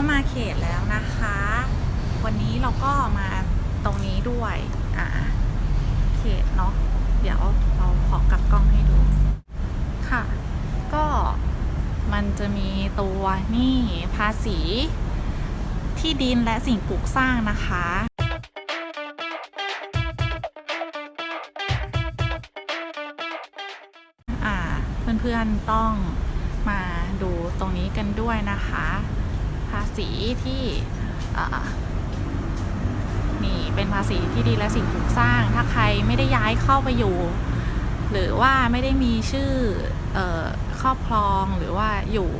ก็มาเขตแล้วนะคะ วันนี้เราก็มาตรงนี้ด้วยอ่าเขตเนาะเดี๋ยวเราขอกลับกล้องให้ดูค่ะ ก็มันจะมีตัวนี่ภาษีที่ดินและสิ่งปลูกสร้างนะคะอ่าเพื่อนๆต้องมาดูตรงนี้กันด้วยนะคะ ภาษีที่นี่เป็นภาษีที่ดินและสิ่งปลูกสร้าง ถ้าใครไม่ได้ย้ายเข้าไปอยู่ หรือว่าไม่ได้มีชื่อออครอบครองหรือว่าอยู่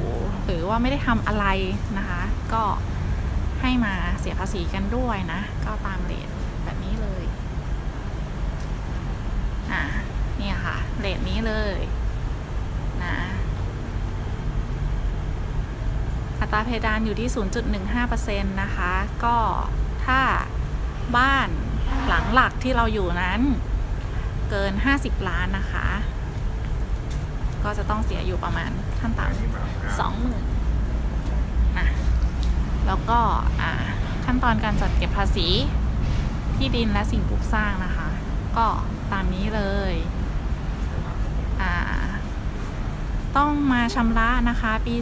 หรือว่าไม่ได้ทำอะไรนะคะ ก็ให้มาเสียภาษีกันด้วยนะ ก็ตามเรทแบบนี้เลย อ่าเนี่ยค่ะเรทนี้เลยนะ อั ตราเพดานอยู่ที่ 0.15%นะคะ ก็ถ้าบ้านหลังหลักที่เราอยู่นั้นเกิน 50 ล้านนะคะ ก็จะต้องเสียอยู่ประมาณขั้นต่ำสองหมื่นนะแล้วก็อ่าขั้นตอนการจัดเก็บภาษีที่ดินและสิ่งปลูกสร้างนะคะ ก็ตามนี้เลย อ่า ต้องมาชำระนะคะ ปี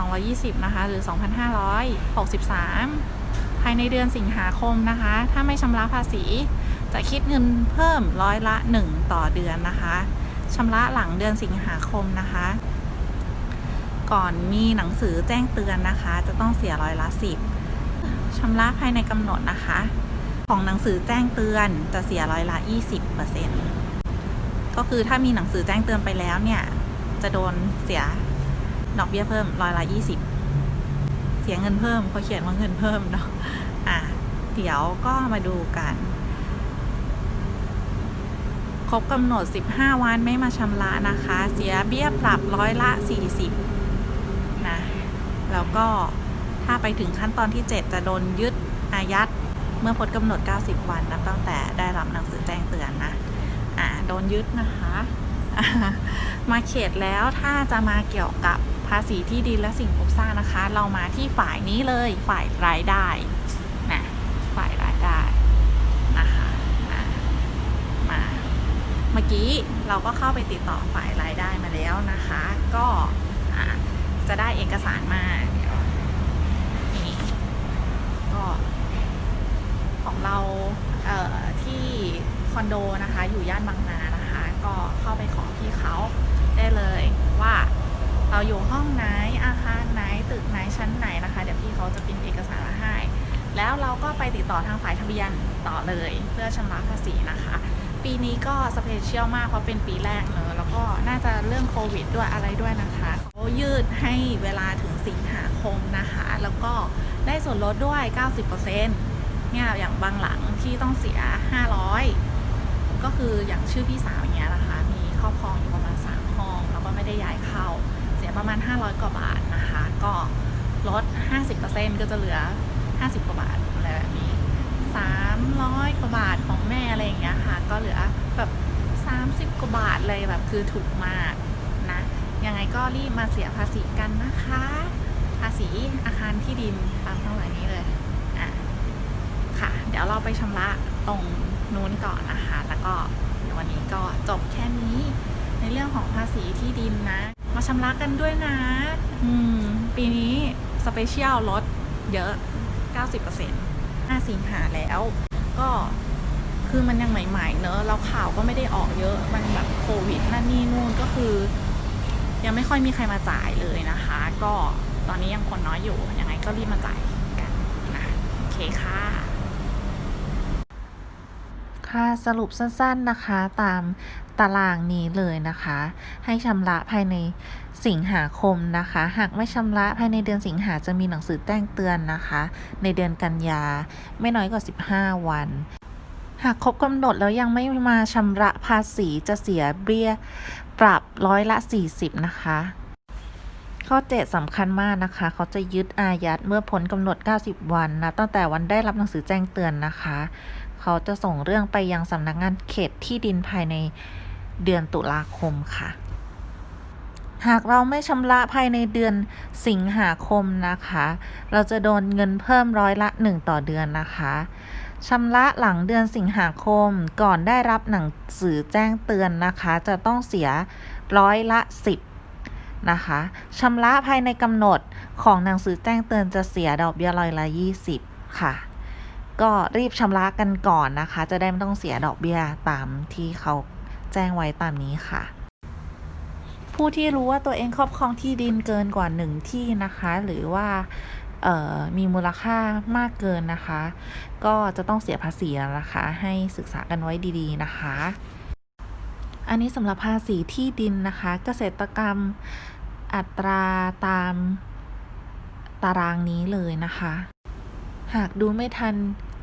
2220 นะคะ หรือ 2563 ภายในเดือนสิงหาคมนะคะ ถ้าไม่ชำระภาษี จะคิดเงินเพิ่มร้อยละ 1 ต่อเดือนนะคะชำระหลังเดือนสิงหาคมนะคะ ก่อนมีหนังสือแจ้งเตือนนะคะ จะต้องเสียร้อยละ 10ชำระภายในกำหนดนะคะ ของหนังสือแจ้งเตือนจะเสียร้อยละ 20%ก็คือถ้ามีหนังสือแจ้งเตือนไปแล้วเนี่ย จะโดนเสียดอกเบี้ยเพิ่มร้อยละ20เสียเงินเพิ่มเขาเขียนว่าเงินเพิ่มเนาะอะเดี๋ยวก็มาดูกันครบกำหนด 15 วันไม่มาชำระนะคะ เสียเบี้ยปรับร้อยละ 40 นะ แล้วก็ถ้าไปถึงขั้นตอนที่ 7 จะโดนยึดอายัด เมื่อพ้นกำหนด 90 วันนับตั้งแต่ได้รับหนังสือแจ้งเตือนนะ อ่า โดนยึดนะคะ มาเขตแล้วถ้าจะมาเกี่ยวกับภาษีที่ดินและสิ่งปลูกสร้างนะคะ เรามาที่ฝ่ายนี้เลยฝ่ายรายได้นะฝ่ายรายได้นะคะอ่ามาเมื่อกี้เราก็เข้าไปติดต่อฝ่ายรายได้มาแล้วนะคะ ก็จะได้เอกสารมานี่ก็ของเราเอ่อที่คอนโดนะคะ อยู่ย่านบางนานะคะ ก็เข้าไปขอพี่เขาได้เลยว่าเราอยู่ห้องไหนอาคารไหนตึกไหนชั้นไหนนะคะ เดี๋ยวพี่เขาจะพิมพ์เอกสารมาให้ แล้วเราก็ไปติดต่อทางฝ่ายทะเบียนต่อเลย เพื่อชำระภาษีนะคะ ปีนี้ก็สเปเชียลมากเพราะเป็นปีแรกเนอะแล้วก็น่าจะเรื่องโควิดด้วยอะไรด้วยนะคะเขายืดให้เวลาถึงสิงหาคมนะคะ แล้วก็ได้ส่วนลดด้วย 90%เนี่ยอย่างบางหลังที่ต้องเสีย 500 ก็คืออย่างชื่อพี่สาวเงี้ยนะคะมีครอบครองอยู่ประมาณ 3 ห้อง แล้วก็ไม่ได้ย้ายเข้า เสียประมาณ 500 กว่าบาทนะคะ ก็ลด 50%ก็จะเหลือ 50 กว่าบาทอะไรแบบนี้ 300 กว่าบาทของแม่อะไรอย่างเงี้ยค่ะ ก็เหลือแบบ 30 กว่าบาทเลยแบบคือถูกมากนะ ยังไงก็รีบมาเสียภาษีกันนะคะ ภาษีอาคารที่ดินตามข้างหลังนี้เลย ค่ะ เดี๋ยวเราไปชำระตรงนู้นก่อนนะคะ แล้วก็เดี๋ยววันนี้ก็จบแค่นี้ ในเรื่องของภาษีที่ดินนะ มาชำระกันด้วยนะ อืม ปีนี้สเปเชียลลดเยอะ 90% 5สิงหาแล้วก็คือมันยังใหม่ ๆ เนอะแล้วข่าวก็ไม่ได้ออกเยอะมันแบบโควิดนั่นนี่นู่นก็คือ ยังไม่ค่อยมีใครมาจ่ายเลยนะคะ ก็ตอนนี้ยังคนน้อยอยู่ยังไงก็รีบมาจ่ายกันนะโอเคค่ะ ค่ะสรุปสั้นๆนะคะตามตารางนี้เลยนะคะ ให้ชำระภายในสิงหาคมนะคะ หากไม่ชำระภายในเดือนสิงหาจะมีหนังสือแจ้งเตือนนะคะ ในเดือนกันยาไม่น้อยกว่า 15 วัน หากครบกำหนดแล้วยังไม่มาชำระภาษีจะเสียเบี้ยปรับร้อยละ 40 นะคะ ข้อ 7สำคัญมากนะคะ เขาจะยึดอายัดเมื่อพ้นกำหนด 90 วันนะตั้งแต่วันได้รับหนังสือแจ้งเตือนนะคะ เขาจะส่งเรื่องไปยังสำนักงานเขตที่ดินภายในเดือนตุลาคมค่ะ หากเราไม่ชำระภายในเดือนสิงหาคมนะคะ เราจะโดนเงินเพิ่มร้อยละ 1 ต่อเดือนนะคะชำระหลังเดือนสิงหาคมก่อนได้รับหนังสือแจ้งเตือนนะคะ จะต้องเสียร้อยละ 10 นะคะชำระภายในกำหนดของหนังสือแจ้งเตือนจะเสียดอกเบี้ยร้อยละ20ค่ะ ก็รีบชำระกันก่อนนะคะ จะได้ไม่ต้องเสียดอกเบี้ยตามที่เขาแจ้งไว้ตามนี้ค่ะ ผู้ที่รู้ว่าตัวเองครอบครองที่ดินเกินกว่าหนึ่งที่นะคะ หรือว่าออมีมูลค่ามากเกินนะคะ ก็จะต้องเสียภาษีแล้วนะคะ ให้ศึกษากันไว้ดีๆนะคะ อันนี้สำหรับภาษีที่ดินนะคะ เกษตรกรรมอัตราตามตารางนี้เลยนะคะ หากดูไม่ทัน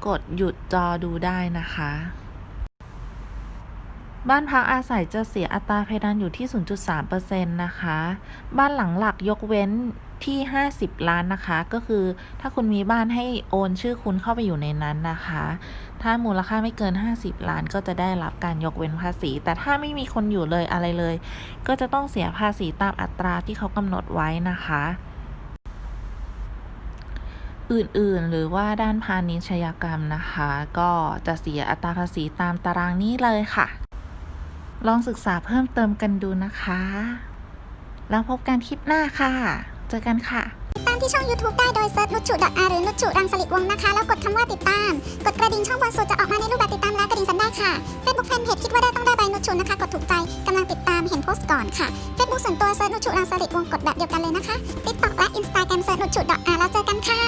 กดหยุดจอดูได้นะคะ บ้านพักอาศัยจะเสียอัตราเพดานอยู่ที่ 0.3%นะคะ บ้านหลังหลักยกเว้น ที่ 50 ล้านนะคะ ก็คือถ้าคุณมีบ้านให้โอนชื่อคุณเข้าไปอยู่ในนั้นนะคะ ถ้ามูลค่าไม่เกิน 50 ล้านก็จะได้รับการยกเว้นภาษี แต่ถ้าไม่มีคนอยู่เลยอะไรเลย ก็จะต้องเสียภาษีตามอัตราที่เขากำหนดไว้นะคะอื่น ๆ หรือว่าด้านพาณิชยกรรมนะคะ ก็จะเสียอัตราภาษีตามตารางนี้เลยค่ะ ลองศึกษาเพิ่มเติมกันดูนะคะ แล้วพบกันคลิปหน้าค่ะ เจอกันค่ะ ติดตามที่ช่อง YouTube ได้โดยเซิร์ชนุชชุดอาหรือนุชชุรังสลิดวงนะคะ แล้วกดคำว่าติดตาม กดกระดิ่งช่องบนสุดจะออกมาในรูปแบบติดตามและกระดิ่งสันได้ค่ะ Facebook Fanpage คิดว่าได้ต้องได้ใบนุชชุนะคะ กดถูกใจกำลังติดตามเห็นโพสต์ก่อนค่ะ Facebook ส่วนตัวเซิร์ชนุชชุรังสลิดวงกดแบบเดียวกันเลยนะคะ TikTok และ Instagram เซิร์ชนุชชุอาแล้วเจอกันค่ะ